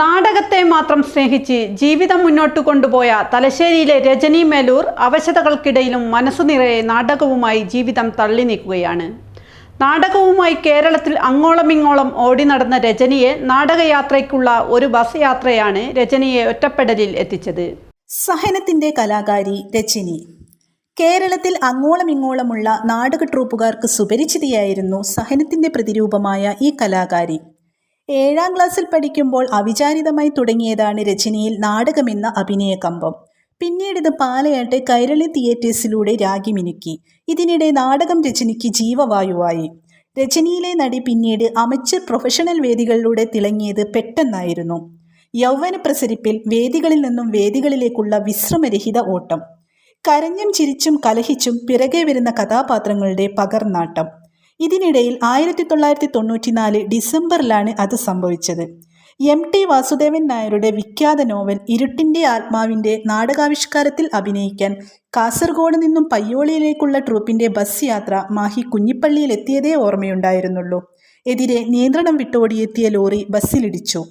നാടകത്തെ മാത്രം സ്നേഹിച്ച് ജീവിതം മുന്നോട്ട് കൊണ്ടുപോയ തലശ്ശേരിയിലെ രജനി മേലൂർ അവശതകൾക്കിടയിലും മനസ്സു നിറയെ നാടകവുമായി ജീവിതം തള്ളി നീക്കുകയാണ്. നാടകവുമായി കേരളത്തിൽ അങ്ങോളമിങ്ങോളം ഓടി നടന്ന രജനിയെ നാടകയാത്രയ്ക്കുള്ള ഒരു ബസ് യാത്രയാണ് രജനിയെ ഒറ്റപ്പെടലിൽ എത്തിച്ചത്. സഹനത്തിന്റെ കലാകാരി രജനി. കേരളത്തിൽ അങ്ങോളമിങ്ങോളമുള്ള നാടക ട്രൂപ്പുകാർക്ക് സുപരിചിതയായിരുന്നു സഹനത്തിന്റെ പ്രതിരൂപമായ ഈ കലാകാരി. ഏഴാം ക്ലാസ്സിൽ പഠിക്കുമ്പോൾ അവിചാരിതമായി തുടങ്ങിയതാണ് രചനയിൽ നാടകമെന്ന അഭിനയകമ്പം പിന്നീട് ഇത് പാലയാട്ട് കൈരളി തിയേറ്റേഴ്സിലൂടെ രാഗിമിനുക്കി ഇതിനിടെ നാടകം രചനയ്ക്ക് ജീവവായുവായി. രചനയിലെ നടി പിന്നീട് അമച്ചർ പ്രൊഫഷണൽ വേദികളിലൂടെ തിളങ്ങിയത് പെട്ടെന്നായിരുന്നു. യൗവന പ്രസരിപ്പിൽ വേദികളിൽ നിന്നും വേദികളിലേക്കുള്ള വിശ്രമരഹിത ഓട്ടം. കരഞ്ഞും ചിരിച്ചും കലഹിച്ചും പിറകെ വരുന്ന കഥാപാത്രങ്ങളുടെ പകർനാട്ടം ഇതിനിടയിൽ ആയിരത്തി തൊള്ളായിരത്തി തൊണ്ണൂറ്റിനാല് ഡിസംബറിലാണ് അത് സംഭവിച്ചത്. എം ടി വാസുദേവൻ നായരുടെ വിഖ്യാത നോവൽ ഇരുട്ടിന്റെ ആത്മാവിന്റെ നാടകാവിഷ്കാരത്തിൽ അഭിനയിക്കാൻ കാസർഗോഡ് നിന്നും പയ്യോളിയിലേക്കുള്ള ട്രൂപ്പിന്റെ ബസ് യാത്ര മാഹി കുഞ്ഞിപ്പള്ളിയിൽ എത്തിയതേ ഓർമ്മയുണ്ടായിരുന്നുള്ളൂ. എതിരെ നിയന്ത്രണം വിട്ടോടിയെത്തിയ ലോറി ബസ്സിലിടിച്ചു.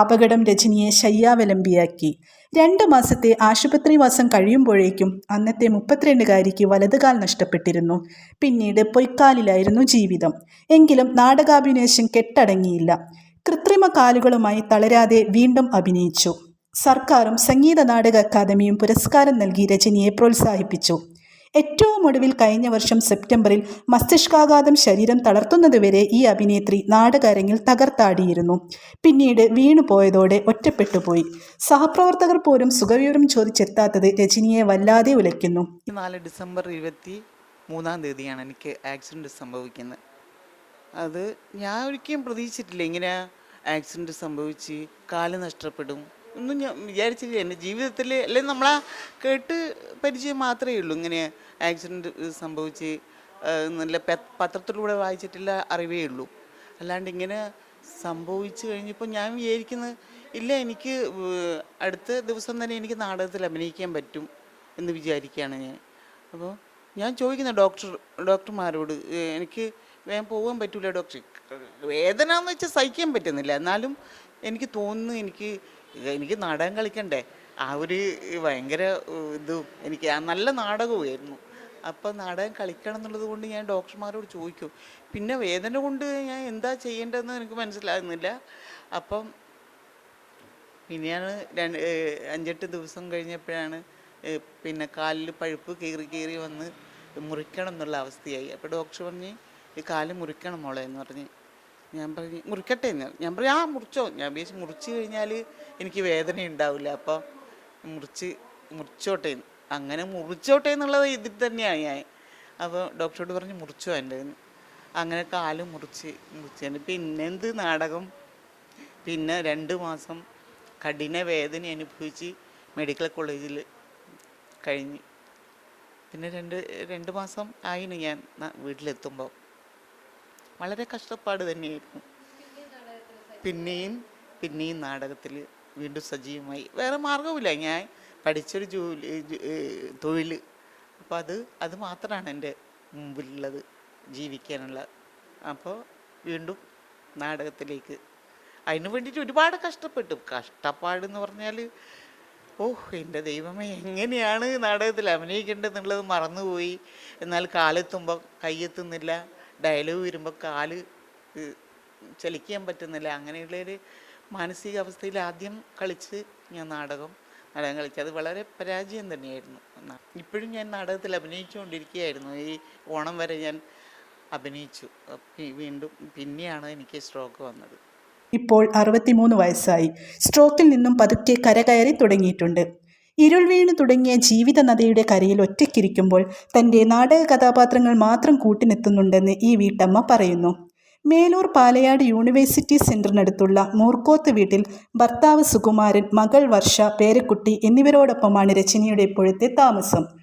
അപകടം രജനിയെ ശയ്യാവലംബിയാക്കി. രണ്ട് മാസത്തെ ആശുപത്രിവാസം കഴിയുമ്പോഴേക്കും അന്നത്തെ മുപ്പത്തിരണ്ടുകാരിക്ക് വലതുകാൽ നഷ്ടപ്പെട്ടിരുന്നു. പിന്നീട് പൊയ്ക്കാലിലായിരുന്നു ജീവിതം. എങ്കിലും നാടകാഭിനേശം കെട്ടടങ്ങിയില്ല. കൃത്രിമ കാലുകളുമായി തളരാതെ വീണ്ടും അഭിനയിച്ചു. സർക്കാരും സംഗീത നാടക അക്കാദമിയും പുരസ്കാരം നൽകി രജനിയെ പ്രോത്സാഹിപ്പിച്ചു. ഏറ്റവും ഒടുവിൽ കഴിഞ്ഞ വർഷം സെപ്റ്റംബറിൽ മസ്തിഷ്കാഘാതം ശരീരം തളർത്തുന്നതുവരെ ഈ അഭിനേത്രി നാടകരങ്ങിൽ തകർത്താടിയിരുന്നു. പിന്നീട് വീണുപോയതോടെ ഒറ്റപ്പെട്ടുപോയി. സഹപ്രവർത്തകർ പോലും സുഖവിവരം ചോദിച്ചെത്താത്തത് രജനിയെ വല്ലാതെ ഉലയ്ക്കുന്നു. നാല് ഡിസംബർ ഇരുപത്തി മൂന്നാം തീയതിയാണ് എനിക്ക് ആക്സിഡന്റ് സംഭവിക്കുന്നത്. അത് ഞാൻ ഒരിക്കലും പ്രതീക്ഷിച്ചിട്ടില്ല ഇങ്ങനെ ആക്സിഡന്റ് സംഭവിച്ച് കാൽ നഷ്ടപ്പെടും. ഒന്നും ഞാൻ വിചാരിച്ചില്ല. എന്റെ ജീവിതത്തിൽ അല്ലെങ്കിൽ നമ്മളാ കേട്ട് പരിചയം മാത്രമേ ഉള്ളൂ. ഇങ്ങനെ ആക്സിഡന്റ് സംഭവിച്ച് നല്ല പത്രത്തിലൂടെ വായിച്ചിട്ടില്ല അറിവേ ഉള്ളൂ. അല്ലാണ്ട് ഇങ്ങനെ സംഭവിച്ചു കഴിഞ്ഞപ്പോൾ ഞാൻ വിചാരിക്കുന്നത് ഇല്ല എനിക്ക് അടുത്ത ദിവസം തന്നെ എനിക്ക് നാടകത്തിൽ അഭിനയിക്കാൻ പറ്റും എന്ന് വിചാരിക്കുകയാണ് ഞാൻ. അപ്പോൾ ഞാൻ ചോദിക്കുന്ന ഡോക്ടർ ഡോക്ടർമാരോട് എനിക്ക് വേഗം പോകാൻ പറ്റില്ല ഡോക്ടർ. വേദന എന്ന് വെച്ചാൽ സഹിക്കാൻ പറ്റുന്നില്ല. എന്നാലും എനിക്ക് തോന്നുന്നു എനിക്ക് എനിക്ക് നാടകം കളിക്കണ്ടേ? ആ ഒരു ഭയങ്കര ഇതും എനിക്ക് ആ നല്ല നാടകമായിരുന്നു. അപ്പം നാടകം കളിക്കണം എന്നുള്ളത് കൊണ്ട് ഞാൻ ഡോക്ടർമാരോട് ചോദിക്കും പിന്നെ വേദന കൊണ്ട് ഞാൻ എന്താ ചെയ്യേണ്ടതെന്ന് എനിക്ക് മനസ്സിലാകുന്നില്ല? അപ്പം പിന്നെയാണ് രണ്ട് അഞ്ചെട്ട് ദിവസം കഴിഞ്ഞപ്പോഴാണ് പിന്നെ കാലിൽ പഴുപ്പ് കീറി കീറി വന്ന് മുറിക്കണം എന്നുള്ള അവസ്ഥയായി. അപ്പോൾ ഡോക്ടർ പറഞ്ഞ് ഈ കാൽ മുറിക്കണം മോളെ എന്ന് പറഞ്ഞ്. ഞാൻ പറഞ്ഞു മുറിക്കട്ടെ എന്ന് ഞാൻ പറഞ്ഞു ആ മുറിച്ചോ. ഞാൻ വിചാരിച്ചു മുറിച്ച് കഴിഞ്ഞാൽ എനിക്ക് വേദന ഉണ്ടാവില്ല അപ്പോൾ മുറിച്ച് മുറിച്ചോട്ടെ അങ്ങനെ മുറിച്ചോട്ടെ എന്നുള്ളത് ഇതിൽ തന്നെയാണ് ഞാൻ. അപ്പോൾ ഡോക്ടറോട് പറഞ്ഞ് മുറിച്ചോ എന്റെ അങ്ങനെ കാൽ മുറിച്ച് മുറിച്ചു. പിന്നെ എന്ത് നാടകം? പിന്നെ രണ്ട് മാസം കഠിന വേദന അനുഭവിച്ച് മെഡിക്കൽ കോളേജിൽ കഴിഞ്ഞ്. പിന്നെ രണ്ട് രണ്ട് മാസം ആയിന് ഞാൻ വീട്ടിലെത്തുമ്പോൾ വളരെ കഷ്ടപ്പാട് തന്നെയായിരുന്നു. പിന്നെയും പിന്നെയും നാടകത്തിൽ വീണ്ടും സജീവമായി. വേറെ മാർഗവുമില്ല ഞാൻ പഠിച്ചൊരു ജോലി തൊഴിൽ. അപ്പോൾ അത് അത് മാത്രമാണ് എന്റെ മുമ്പിലുള്ളത് ജീവിക്കാനുള്ള. അപ്പോൾ വീണ്ടും നാടകത്തിലേക്ക്. അതിനു വേണ്ടിയിട്ട് ഒരുപാട് കഷ്ടപ്പെട്ടു. കഷ്ടപ്പാട് എന്ന് പറഞ്ഞാൽ ഓഹ് എന്റെ ദൈവമേ എങ്ങനെയാണ് നാടകത്തിൽ അഭിനയിക്കേണ്ടതെന്നുള്ളത് മറന്നുപോയി. എന്നാൽ കാലെത്തുമ്പോൾ കൈയെത്തുന്നില്ല. ഡയലോഗ് വരുമ്പോൾ കാൽ ചലിക്കാൻ പറ്റുന്നില്ല. അങ്ങനെയുള്ളൊരു മാനസികാവസ്ഥയിൽ ആദ്യം കളിച്ച് ഞാൻ നാടകം നാടകം കളിച്ചു. അത് വളരെ പരാജയം തന്നെയായിരുന്നു ഇപ്പോഴും ഞാൻ നാടകത്തിൽ അഭിനയിച്ചുകൊണ്ടിരിക്കുകയായിരുന്നു. ഈ ഓണം വരെ ഞാൻ അഭിനയിച്ചു. വീണ്ടും പിന്നെയാണ് എനിക്ക് സ്ട്രോക്ക് വന്നത്. ഇപ്പോൾ അറുപത്തിമൂന്ന് വയസ്സായി. സ്ട്രോക്കിൽ നിന്നും പതുക്കെ കരകയറി തുടങ്ങിയിട്ടുണ്ട്. ഇരുൾ തുടങ്ങിയ ജീവിത നദിയുടെ കരയിൽ ഒറ്റയ്ക്കിരിക്കുമ്പോൾ തന്റെ നാടക കഥാപാത്രങ്ങൾ മാത്രം കൂട്ടിനെത്തുന്നുണ്ടെന്ന് ഈ വീട്ടമ്മ പറയുന്നു. മേലൂർ പാലയാട് യൂണിവേഴ്സിറ്റി സെന്ററിനടുത്തുള്ള മൂർക്കോത്ത് വീട്ടിൽ ഭർത്താവ് സുകുമാരൻ മകൾ വർഷ പേരക്കുട്ടി എന്നിവരോടൊപ്പമാണ് രചനയുടെ ഇപ്പോഴത്തെ താമസം.